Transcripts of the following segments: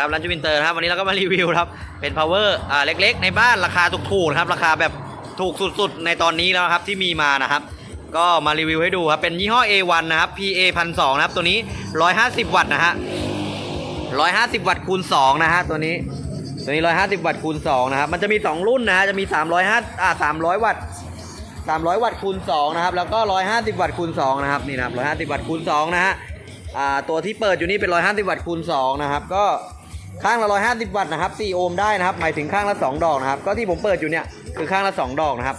ครับร้านจูบินเตอร์นะครับวันนี้เราก็มารีวิวครับเป็น power อ่าเล็กๆ ในบ้านราคาถูกๆนะครับราคาแบบถูกสุดๆ ในตอนนี้แล้วครับที่มีมานะครับ ก็มารีวิวให้ดูครับเป็นยี่ห้อ A1 นะครับ PA 1 2 0 0นะครับตัวนี้ 150 วัตต์นะฮะ150 วัตต์คูณ2นะฮะตัวนี้ตัวนี้ 150 วัตต์คูณ2นะครับมันจะมี 2 รุ่นนะฮะจะมี 305อ่า300 วัตต์300 วัตต์คูณ2นะครับแล้วก็ 150 วัตต์คูณ2นะครับนี่นะครับ150 วัตต์คูณ2นะฮะอ่าตัวที่เปิดอยู่นี่เป็น 150 วัตต์คูณ2นะครับก็ ข้างละ 150 วัตต์นะครับ 4 โอห์มได้นะครับ หมายถึงข้างละ 2 ดอกนะครับ ก็ที่ผมเปิดอยู่เนี่ยคือข้างละ 2 ดอกนะครับ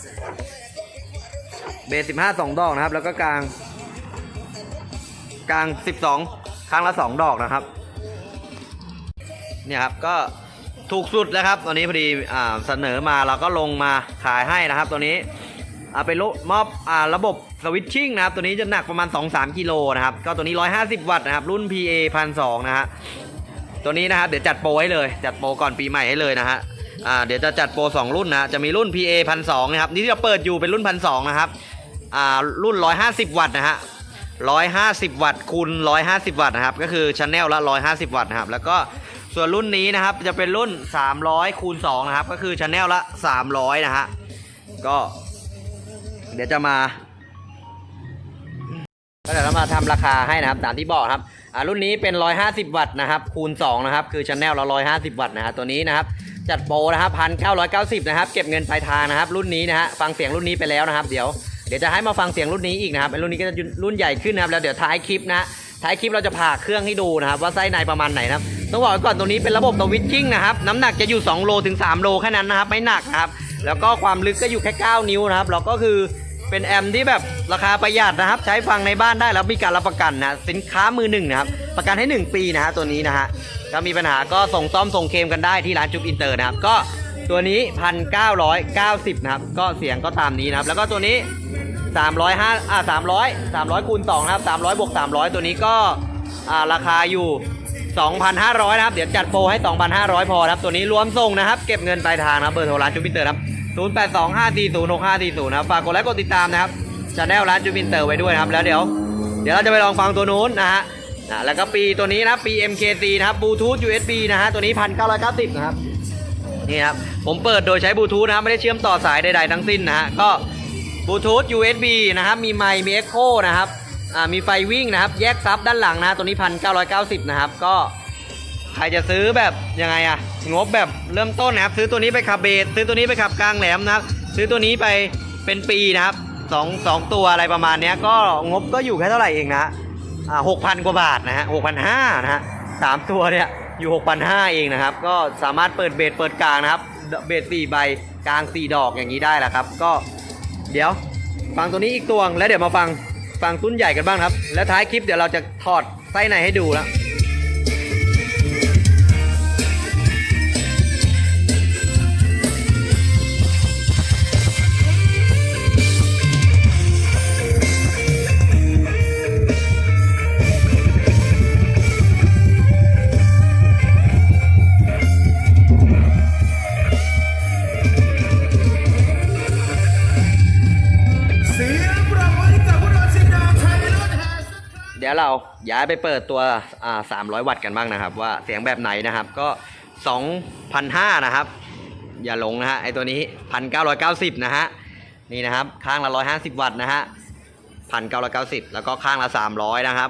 เบส 15 2 ดอกนะครับ แล้วก็กลาง กลาง 12 ข้างละ 2 ดอกนะครับ เนี่ยครับ ก็ถูกสุดแล้วครับตัวนี้พอดีอ่าเสนอมาเราก็ลงมาขายให้นะครับ ตัวนี้อ่าเป็นโลมอบอ่าระบบสวิตชิ่งนะครับ ตัวนี้จะหนักประมาณ 2-3 กิโลนะครับ ก็ตัวนี้ 150 วัตต์นะครับ รุ่น PA 1,200นะฮะ ตัวนี้นะครับเดี๋ยวจัดโปรให้เลย จัดโปรก่อนปีใหม่ให้เลยนะฮะอ่าเดี๋ยวจะจัดโปร2รุ่นนะจะมีรุ่น PA 1,200นะครับนี่ที่เราเปิดอยู่เป็นรุ่น 1,200นะครับอ่ารุ่น 150 วัตต์นะฮะ150 วัตต์คูณ150 วัตต์นะครับก็คือชันแนลละ 150 วัตต์นะครับแล้วก็ส่วนรุ่นนี้นะครับจะเป็นรุ่น 300คูณ2นะครับก็คือชันแนลละ 300 นะฮะก็เดี๋ยวจะมา ก็เดี๋ยวเรามาทำราคาให้นะครับตามที่บอกครับรุ่นนี้เป็น 150 วัตต์นะครับคูณ2นะครับคือชันแนลละ150 วัตต์นะฮะตัวนี้นะครับจัดโปรนะครับ1,990นะครับเก็บเงินปลายทางนะครับ รุ่นนี้นะฮะฟังเสียงรุ่นนี้ไปแล้วนะครับ เดี๋ยวเดี๋ยวจะให้มาฟังเสียงรุ่นนี้อีกนะครับเป็นรุ่นนี้ก็จะรุ่นใหญ่ขึ้นนะครับแล้วเดี๋ยวท้ายคลิปนะท้ายคลิปเราจะผ่าเครื่องให้ดูนะครับ ว่าไส้ในประมาณไหนนะครับต้องบอกไว้ก่อนตัวนี้เป็นระบบสวิตชิ่งนะครับน้ำหนักจะอยู่ 2 โลถึง 3 โลแค่นั้นนะครับไม่หนักครับแล้วก็ความลึกก็อยู่แค่ 9 นิ้วนะครับเราก็คือ เป็นแอมที่แบบราคาประหยัดนะครับ ใช้ฟังในบ้านได้แล้วมีการรับประกันนะสินค้ามือหนึ่งนะครับประกันให้ 1 ปีนะฮะตัวนี้นะฮะถ้ามีปัญหาก็ส่งซ่อมส่งเคมกันได้ที่ร้านจุ๊บอินเตอร์นะครับ ก็ตัวนี้ 1,990 นะครับ ก็เสียงก็ตามนี้นะครับ แล้วก็ตัวนี้ 305อ่า300 300คูณ2นะครับ 300บวก300 ตัวนี้ก็อ่าราคาอยู่ 2,500 นะครับ เดี๋ยวจัดโปรให้ 2,500 พอครับ ตัวนี้รวมส่งนะครับ เก็บเงินปลายทางนะเบอร์โทรร้านจุ๊บอินเตอร์นะครับ 0825406540นะครับฝากกดไลค์กดติดตามนะครับช anel ร้านจูบินเตอร์ไว้ด้วยนะครับ แล้วเดี๋ยว เดี๋ยวเราจะไปลองฟังตัวนู้นนะฮะนะแล้วก็ปีตัวนี้นะปี MKC นะครับบลูทูธ USB นะฮะตัวนี้ 1990 นะครับนี่ครับผมเปิดโดยใช้บลูทูธนะครับไม่ได้เชื่อมต่อสายใดๆทั้งสิ้นนะฮะก็บลูทูธ USB นะครับมีไมค์มี Echo นะครับอ่ามีไฟวิ่งนะครับ แยกซับด้านหลังนะตัวนี้ 1990 นะครับก็ ใครจะซื้อแบบยังไงอะงบแบบเริ่มต้นนะครับ ซื้อตัวนี้ไปขับเบสซื้อตัวนี้ไปขับกลางแหลมนะครับ ซื้อตัวนี้ไปเป็นปีนะครับสองสองตัวอะไรประมาณเนี้ยก็งบก็อยู่แค่เท่าไหร่เองนะอ่าหกพันกว่าบาทนะฮะหกพันห้านะฮะสามตัวเนี่ยอยู่หกพันห้าเองนะครับ ก็สามารถเปิดเบสเปิดกลางนะครับ เบสสี่ใบกลางสี่ดอกอย่างนี้ได้แหละครับ ก็เดี๋ยวฟังตัวนี้อีกตัวแล้วเดี๋ยวมาฟังฟังตุ้นใหญ่กันบ้างครับ แล้วท้ายคลิปเดี๋ยวเราจะถอดไส้ในให้ดูแล้ว เดี๋ยวเราย้ายไปเปิดตัวอ่า300วัตต์กันบ้างนะครับ ว่าเสียงแบบไหนนะครับ ก็2,500นะครับ อย่าหลงนะฮะไอตัวนี้1,990นะฮะนี่นะครับข้างละ150วัตต์นะฮะ1,990แล้วก็ข้างละ300นะครับ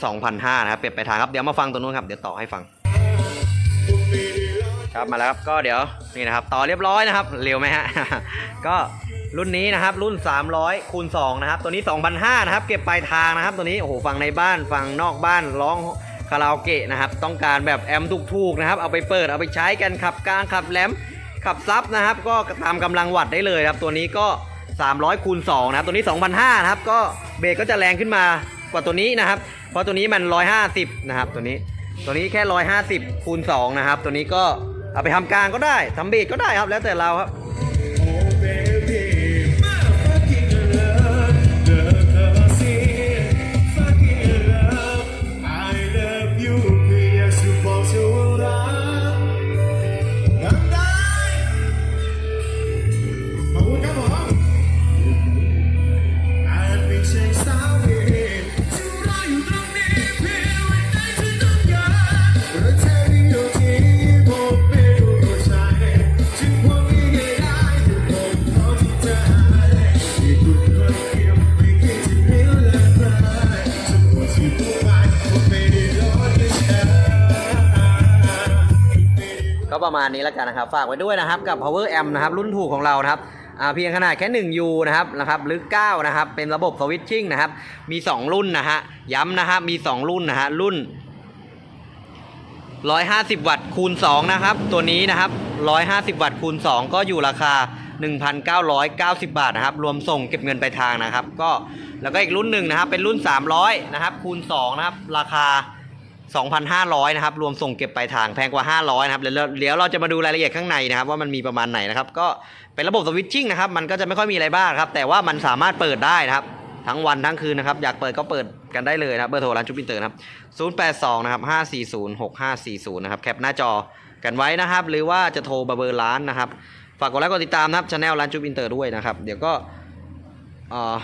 2,500นะครับเปลี่ยนไปทางครับเดี๋ยวมาฟังตัวนู้นครับเดี๋ยวต่อให้ฟังครับมาแล้วครับก็เดี๋ยวนี่นะครับ ต่อเรียบร้อยนะครับ เร็วไหมฮะ ก็ รุ่นนี้นะครับรุ่น 300คูณ2นะครับตัวนี้ 2,500นะครับเก็บปลายทางนะครับ ตัวนี้โอ้โหฟังในบ้านฟังนอกบ้านร้องคาราโอเกะนะครับต้องการแบบแอมถูกๆนะครับเอาไปเปิดเอาไปใช้กันขับกลางขับแหลมขับซับนะครับก็ตามกำลังวัตต์ได้เลยครับตัวนี้ก็ 300คูณ2นะครับตัวนี้ 2,500นะครับก็เบรกก็จะแรงขึ้นมากว่าตัวนี้นะครับ เพราะตัวนี้มัน 150นะครับตัวนี้ตัวนี้แค่ 150คูณ2นะครับตัวนี้ก็เอาไปทำกลางก็ได้ทำเบรกก็ได้ครับแล้วแต่เราครับ มาณนี้แล้วกันนะครับฝากไว้ด้วยนะครับกับ power amp นะครับรุ่นถูกของเรานะครับเพียงขนาดแค่ 1 U นะครับนะครับหรือ9นะครับเป็นระบบ switching นะครับมี 2 รุ่นนะฮะย้ำนะครับมี 2 รุ่นนะฮะรุ่น 150 วัตต์คูณ2นะครับตัวนี้นะครับ150 วัตต์คูณ 2 ก็อยู่ราคา 1,990 บาทนะครับรวมส่งเก็บเงินปลายทางนะครับ ก็แล้วก็อีกรุ่นหนึ่งนะครับเป็นรุ่น 300นะครับคูณ2นะครับราคา 2,500นะครับรวมส่งเก็บปลายทางแพงกว่า 500นะครับเดี๋ยวเราเดี๋ยวเราจะมาดูรายละเอียดข้างในนะครับว่ามันมีประมาณไหนนะครับก็เป็นระบบสวิตชิ่งนะครับมันก็จะไม่ค่อยมีอะไรบ้างครับแต่ว่ามันสามารถเปิดได้นะครับทั้งวันทั้งคืนนะครับอยากเปิดก็เปิดกันได้เลยนะครับเบอร์โทรร้านจุ๊บอินเตอร์นะครับ082นะครับ540 6540นะครับแคปหน้าจอกันไว้นะครับ หรือว่าจะโทรเบอร์ร้านนะครับฝากกดไลค์กดติดตามนะครับช anel ร้านจุ๊บอินเตอร์ด้วยนะครับเดี๋ยวก็เอ่อ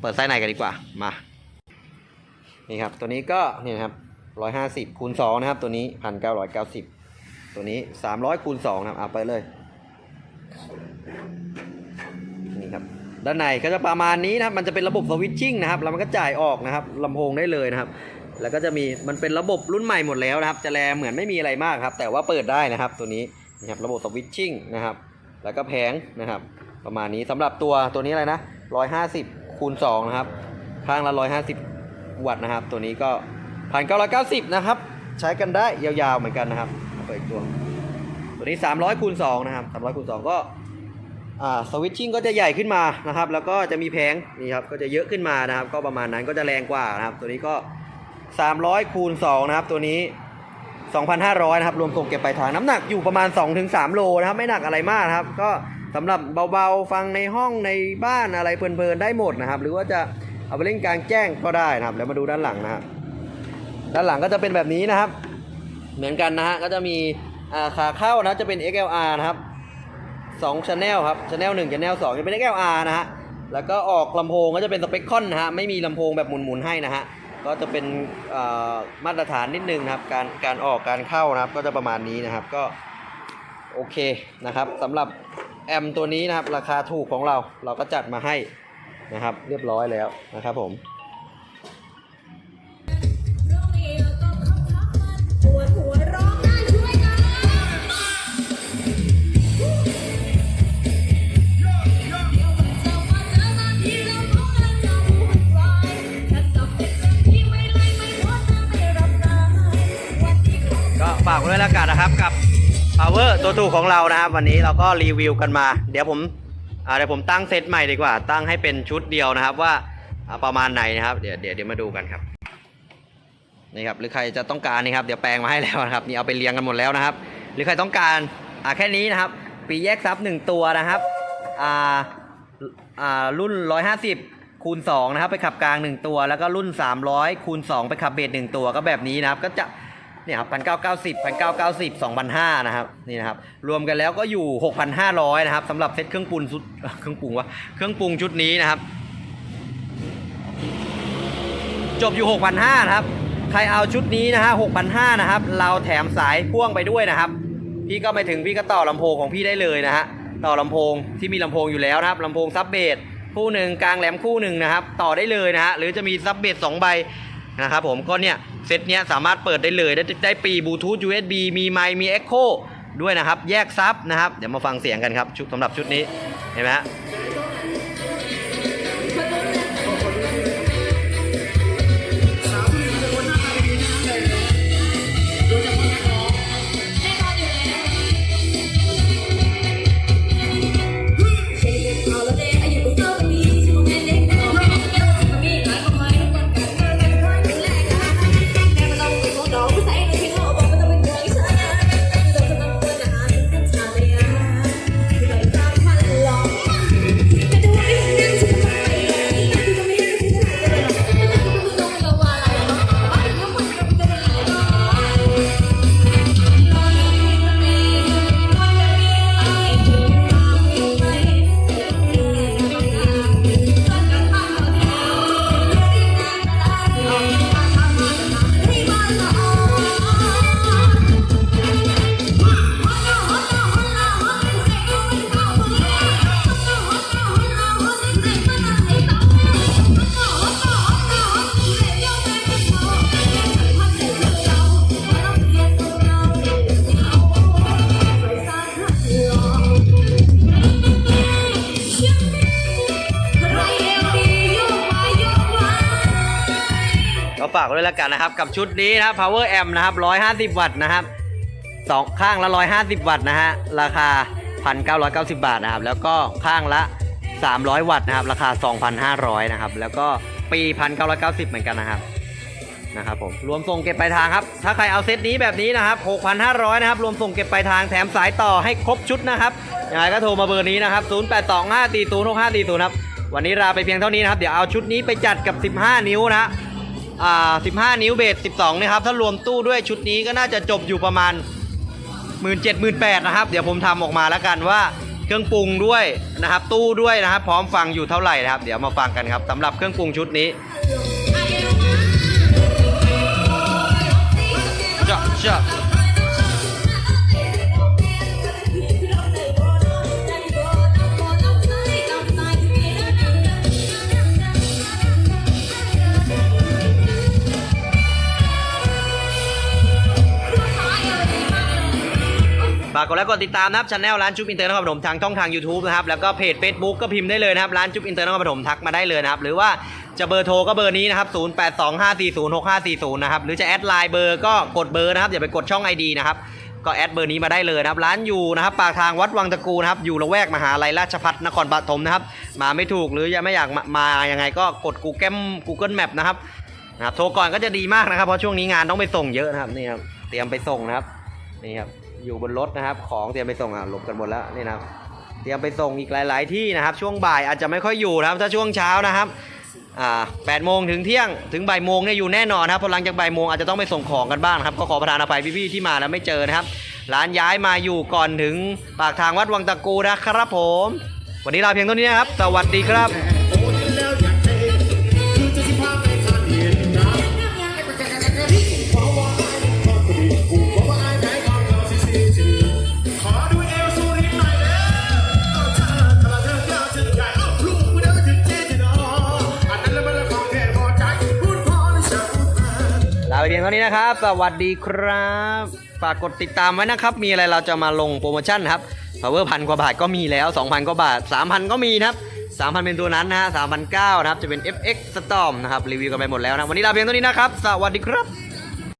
เปิดไส้ในกันดีกว่ามานี่ครับตัวนี้ก็นี่นะครับ 150คูณ2นะครับ ตัวนี้1,990ตัวนี้300คูณ2นะครับเอะเปิดเลยนี่ครับด้านในก็จะประมาณนี้นะครับ มันจะเป็นระบบสวิตชิ่งนะครับแล้วมันก็จ่ายออกนะครับลำโพงได้เลยนะครับ แล้วก็จะมีมันเป็นระบบรุ่นใหม่หมดแล้วนะครับ จะแลเหมือนไม่มีอะไรมากครับ แต่ว่าเปิดได้นะครับ ตัวนี้นะครับระบบสวิตชิ่งนะครับ แล้วก็แผงนะครับ ประมาณนี้สำหรับตัวตัวนี้อะไรนะ150คูณ2นะครับ ข้างละ150วัตต์นะครับ ตัวนี้ก็ 1,990นะครับ ใช้กันได้ยาวๆเหมือนกันนะครับเอาไปอีกตัวตัวนี้300คูณ2นะครับ300คูณ2ก็สวิตชิ่งก็จะใหญ่ขึ้นมานะครับ แล้วก็จะมีแผงนี่ครับก็จะเยอะขึ้นมานะครับ ก็ประมาณนั้นก็จะแรงกว่านะครับ ตัวนี้ก็ 300คูณ2นะครับ ตัวนี้ 2,500นะครับรวมส่งเก็บปลายทางน้ำหนักอยู่ประมาณ 2-3 โลนะครับ ไม่หนักอะไรมากครับ ก็สำหรับเบาๆฟังในห้องในบ้านอะไรเพลินๆได้หมดนะครับ หรือว่าจะเอาไปเล่นกลางแจ้งก็ได้นะครับ แล้วมาดูด้านหลังนะครับ ด้านหลังก็จะเป็นแบบนี้นะครับ เหมือนกันนะฮะก็จะมีาขาเข้านะจะเป็น XLR นะครับสองชแนลครับชแนลหนึ่งชแนลสองจะเป็น XLR นะฮะแล้วก็ออกลำโพงก็จะเป็นสเปคคอนนะฮะไม่มีลำโพงแบบหมุนๆให้นะฮะก็จะเป็นมาตรฐานนิดนึงนะครับการการออกการเข้านะครับ ก็จะประมาณนี้นะครับก็โอเคนะครับสำหรับแอมตัวนี้นะครับราคาถูกของเราเราก็จัดมาให้นะครับ เรียบร้อยแล้วนะครับผม ฝากไว้ด้วยแล้วกันนะครับกับ power ตัวถูกของเรานะครับ วันนี้เราก็รีวิวกันมา เดี๋ยวผมเดี๋ยวผมตั้งเซตใหม่ดีกว่า ตั้งให้เป็นชุดเดียวนะครับว่าอ่าประมาณไหนนะครับเดี๋ยวเดี๋ยวเดี๋ยวมาดูกันครับนี่ครับหรือใครจะต้องการนี่ครับเดี๋ยวแปลงมาให้แล้วนะครับนี่เอาไปเรียงกันหมดแล้วนะครับ หรือใครต้องการอ่าแค่นี้นะครับ ปีแยกซับหนึ่งตัวนะครับอ่าอ่ารุ่น 150คูณ2นะครับไปขับกลาง 1 ตัว แล้วก็รุ่น 300คูณ2ไปขับเบส1ตัวก็แบบนี้นะครับก็จะ เนี่ยครับพันเก้าเก้าสิบพันเก้าเก้าสิบสองพันห้านะครับนี่นะครับรวมกันแล้วก็อยู่หกพันห้าร้อยนะครับสำหรับเซตเครื่องปรุงชุดเครื่องปรุงวะเครื่องปรุงชุดนี้นะครับ จบอยู่หกพันห้านะครับ ใครเอาชุดนี้นะฮะหกพันห้านะครับ เราแถมสายพ่วงไปด้วยนะครับ พี่ก็ไปถึงพี่ก็ต่อลำโพงของพี่ได้เลยนะฮะต่อลำโพงที่มีลำโพงอยู่แล้วนะครับลำโพงซับเบสคู่หนึ่งกลางแหลมคู่หนึ่งนะครับ ต่อได้เลยนะฮะหรือจะมีซับเบสสองใบ นะครับผมก็เนี่ยเซตเนี้ยสามารถเปิดได้เลยได้ได้ปีบลูทูธ USB มีไมค์มี Echo ด้วยนะครับ แยกซับนะครับ เดี๋ยวมาฟังเสียงกันครับชุดสำหรับชุดนี้ เห็นไหมฮะ ฝากไว้ด้วยแล้วกันนะครับ กับชุดนี้นะครับ power amp นะครับ 150 วัตต์นะครับสองข้างละ 150 วัตต์นะฮะราคา 1,990 บาทนะครับ แล้วก็ข้างละ 300 วัตต์นะครับ ราคา 2,500 นะครับ แล้วก็ปี 1,990 เหมือนกันนะครับนะครับผมรวมส่งเก็บปลายทางครับ ถ้าใครเอาเซตนี้แบบนี้นะครับ 6,500 นะครับ รวมส่งเก็บปลายทางแถมสายต่อให้ครบชุดนะครับยังไงก็โทรมาเบอร์นี้นะครับ 0825406540 ครับ วันนี้ลาไปเพียงเท่านี้นะครับ เดี๋ยวเอาชุดนี้ไปจัดกับ 15 นิ้วนะ อ่า15 นิ้วเบส12นะครับ ถ้ารวมตู้ด้วยชุดนี้ก็น่าจะจบอยู่ประมาณ 1 7 0 0 0 8นะครับ เดี๋ยวผมทำออกมาแล้วกันว่าเครื่องปรุงด้วยนะครับ ตู้ด้วยนะครับ พร้อมฟังอยู่เท่าไหร่นะครับ เดี๋ยวมาฟังกันครับสำหรับเครื่องปรุงชุดนี้ากดไลค์กดติดตามนะครับช anel ร้านจุ๊บอินเตอร์นครปฐมทางช่องทาง YouTube นะครับแล้วก็เพจ Facebook ก็พิมพ์ได้เลยนะครับร้านจุ๊บอินเตอร์นครปฐมทักมาได้เลยนะครับหรือว่าจะเบอร์โทรก็เบอร์นี้นะครับ0825406540นะครับหรือจะแอดไลน์เบอร์ก็กดเบอร์นะครับอย่าไปกดช่อง ID นะครับก็แอดเบอร์นี้มาได้เลยนะครับร้านอยู่นะครับปากทางวัดวังตะกูนะครับอยู่ละแวกมหาลัยราชพัฒนครปฐมนะครับมาไม่ถูกหรือยังไม่อยากมามายังไงก็กด Google Google Map นะครับนะครับโทรก่อนก็จะดีมากนะครับเพราะช่วงนี้งานต้องไปส่งเยอะนะครับนี่ครับเตรียมไปส่งนะครับนี่ครับ อยู่บนรถนะครับ ของเตรียมไปส่งอะหลบกันหมดแล้วนี่นะครับ เตรียมไปส่งอีกหลาย ๆ ที่นะครับ ช่วงบ่ายอาจจะไม่ค่อยอยู่นะครับ ถ้าช่วงเช้านะครับอ่าแปดโมงถึงเที่ยงถึงบ่ายโมงเนี่ยอยู่แน่นอนครับพอหลังจากบ่ายโมงอาจจะต้องไปส่งของกันบ้างครับก็ขอประทานอภัยพี่ๆที่มาแล้วไม่เจอนะครับร้านย้ายมาอยู่ก่อนถึงปากทางวัดวังตะกูนะครับผม วันนี้ลาเพียงเท่านี้นะครับ สวัสดีครับ เพียงเท่านี้นะครับ สวัสดีครับ ฝากกดติดตามไว้นะครับ มีอะไรเราจะมาลงโปรโมชั่นครับ power พันกว่าบาทก็มีแล้ว 2,000 กว่าบาท 3,000 ก็มีนะครับ 3,000 เป็นตัวนั้นนะฮะ3,900นะครับ จะเป็น FX Storm นะครับ รีวิวกันไปหมดแล้วนะ วันนี้ลาเพียงเท่านี้นะครับ สวัสดีครับ